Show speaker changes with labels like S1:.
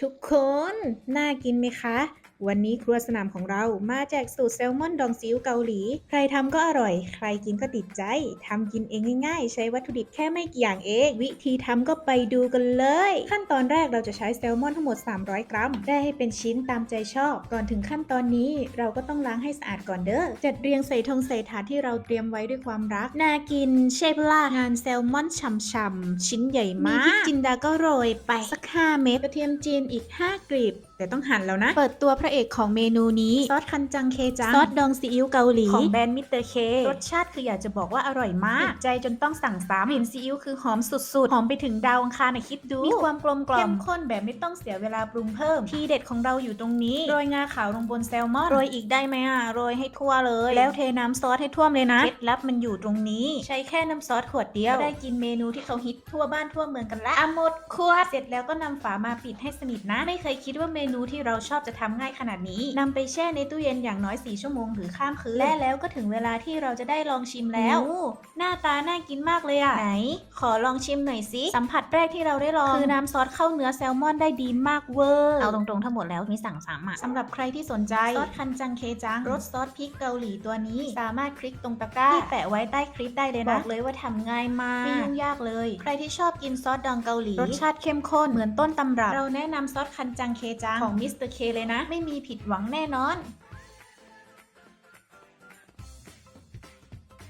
S1: ทุกคนน่ากินไหมคะ วันนี้ครัวสนามของเรามาแจกสูตรแซลมอนดองซีอิ๊วเกาหลี ใครทำก็อร่อย ใครกินก็ติดใจทำกินเองง่ายๆ ใช้วัตถุดิบแค่ไม่กี่อย่างเอง วิธีทำก็ไปดูกันเลย ขั้นตอนแรกเราจะใช้แซลมอนทั้งหมด 300 กรัมได้ให้เป็นชิ้นตามใจชอบ ก่อนถึงขั้นตอนนี้ เราก็ต้องล้างให้สะอาดก่อนเด้อจัดเรียงใส่ธงใส่ถาดที่เราเตรียมไว้ด้วยความรักน่ากินใช่ปะล่ะงานแซลมอนฉ่ำๆชิ้นใหญ่มากมีพริกจินดาก็โรยไปสัก5เม็ดกระเทียมจีนอีก 5 กลีบแต่ต้องหั่นแล้วนะ เปิดตัวพระเอกของเมนูนี้ซอสคันจังเคจัง ซอสดองซีอิ๊วเกาหลี ของแบรนด์มิสเตอร์เครสชาติคืออยากจะบอกว่าอร่อยมากติดใจจนต้องสั่งซ้ำกลิ่นซีอิ๊วคือหอมสุดๆ หอมไปถึงดาวอังคารนะคิดดู มีความกลมกล่อมเข้มข้นแบบไม่ต้องเสียเวลาปรุงเพิ่ม ทีเด็ดของเราอยู่ตรงนี้ โรยงาขาวลงบนแซลมอน โรยอีกได้ไหมอะ โรยให้ทั่วเลย แล้วเทน้ำซอสให้ท่วมเลยนะ เคล็ดลับมันอยู่ตรงนี้ ใช้แค่น้ำซอสขวดเดียวก็ได้กินเมนูที่เขาฮิตทั่วบ้านทั่วเมืองกันละอะหมดขวดเสร็จแล้วก็นำฝามาปิดให้สนิทนะ ไม่เคยคิดว่าเมนูที่เราชอบจะทำง่ายขนาดนี้นำไปแช่ในตู้เย็นอย่างน้อย 4 ชั่วโมงหรือข้ามคืนและแล้วก็ถึงเวลาที่เราจะได้ลองชิมแล้ว หน้าตาน่ากินมากเลยอะไหน ขอลองชิมหน่อยสิสัมผัสแรกที่เราได้ลองคือน้ำซอสเข้าเนื้อแซลมอนได้ดีมากเวอร์เอาตรงๆทั้งหมดแล้วมีสั่งซ้ำอะสำหรับใครที่สนใจซอสคันจังเคจังรสซอสพริกเกาหลีตัวนี้ สามารถคลิกตรงตะกร้าที่แปะไว้ใต้คลิปได้เลยนะบอกเลยว่าทำง่ายมากไม่ยุ่งยากเลย ใครที่ชอบกินซอสดองเกาหลีรสชาติเข้มข้นเหมือนต้นตำรับ เราแนะนำซอสคันจังเคจังของมิสเตอร์เคเลยนะ ไม่มีผิดหวังแน่นอน